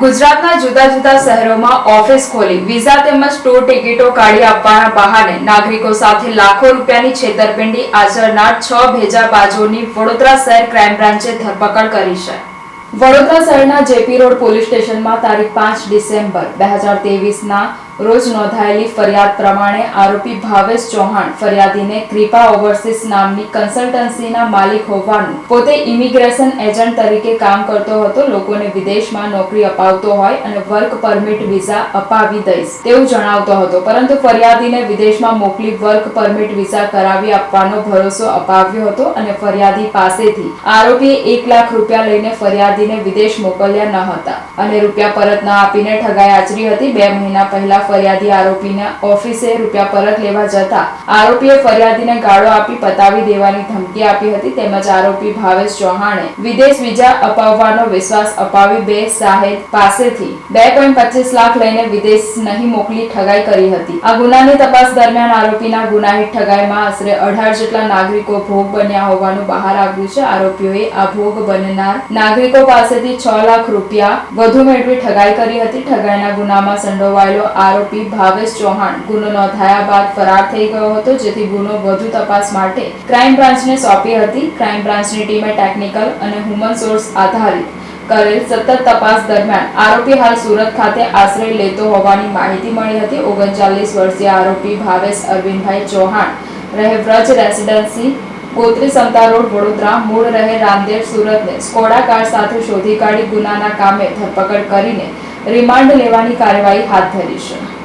ગુજરાતના જુદા જુદા શહેરોમાં ઓફિસ ખોલી, વિઝા તેમજ ટૂર ટિકિટો કાઢી આપવાના બહાને નાગરિકો સાથે લાખો રૂપિયાની છેતરપિંડી આચરનાર છ ભેજાબાજોની વડોદરા શહેર ક્રાઇમ બ્રાન્ચે ધરપકડ કરી છે. વડોદરા શહેરના જેપી રોડ પોલીસ સ્ટેશનમાં તારીખ પાંચ ડિસેમ્બર બે હજાર તેવીસના રોજ નોંધાયેલી ફરિયાદ પ્રમાણે આરોપી ભાવેશ ચૌહાણ ફરિયાદીને કૃપા ઓવરસીઝ નામની કન્સલ્ટન્સીના માલિક હોવાનું પોતે ઇમિગ્રેશન એજન્ટ તરીકે કામ કરતો હતો, લોકોને વિદેશમાં નોકરી અપાવતો હોય અને વર્ક પરમિટ વિઝા અપાવી દઈશ તેવું જણાવતો હતો. પરંતુ ફરિયાદીને વિદેશમાં મોકલી વર્ક પરમિટ વિઝા કરાવી આપવાનો ભરોસો અપાવ્યો હતો અને ફરિયાદી પાસેથી આરોપીએ એક લાખ રૂપિયા લઈને ફરિયાદીને વિદેશ મોકલ્યા ન હતા અને રૂપિયા પરત ન આપીને ઠગાઈ આચરી હતી. બે મહિના પહેલા ફરિયાદી આરોપીને ઓફિસે રૂપિયા પરત લેવા જતા આરોપીએ ફરિયાદીને ગાળો આપી પતાવી દેવાની ધમકી આપી હતી તેમજ આરોપી ભાવેશ ચૌહાણે વિદેશ વિઝા અપાવવાનો વિશ્વાસ અપાવી બે સાહેબ પાસેથી બે પોઈન્ટ પચીસ લાખ લઈને વિદેશ નહીં મોકલી ઠગાઈ કરી હતી. આ ગુનાની તપાસ દરમિયાન આરોપીના ગુનાહિત ઠગાઈમાં આશરે અઢાર જેટલા નાગરિકો ભોગ બન્યા હોવાનું બહાર આવ્યું છે. આરોપીઓએ આ ભોગ બનનાર નાગરિકો પાસેથી છ લાખ રૂપિયા વધુ મેળવી ઠગાઈ કરી હતી. ઠગાઈના ગુનામાં સંડોવાયેલો આરોપી ભાવેશ ચૌહાણ ગુનો નોંધાયા બાદ ફરાર થઈ ગયો હતો, જેથી ગુનો વધુ તપાસ માટે ક્રાઇમ બ્રાન્ચને સોંપી હતી. ક્રાઇમ બ્રાન્ચની ટીમે ટેકનિકલ અને હ્યુમન સોર્સ આધારિત કરેલ સતત તપાસ દરમિયાન આરોપી હાલ સુરત ખાતે આશ્રય લેતો હોવાની માહિતી મળી હતી. ઓગણચાલીસ વર્ષીય આરોપી ભાવેશ અરવિંદભાઈ ચૌહાણ રહે વ્રજ રેસિડેન્સી, ગોત્રી સંતા રોડ, વડોદરા. મૂળ રહે રામદેવ સુરતને સ્કોડા કાર સાથે શોધી કાઢી ગુનાના કામે ધરપકડ કરીને રિમાન્ડ લેવાની કાર્યવાહી હાથ ધરી છે.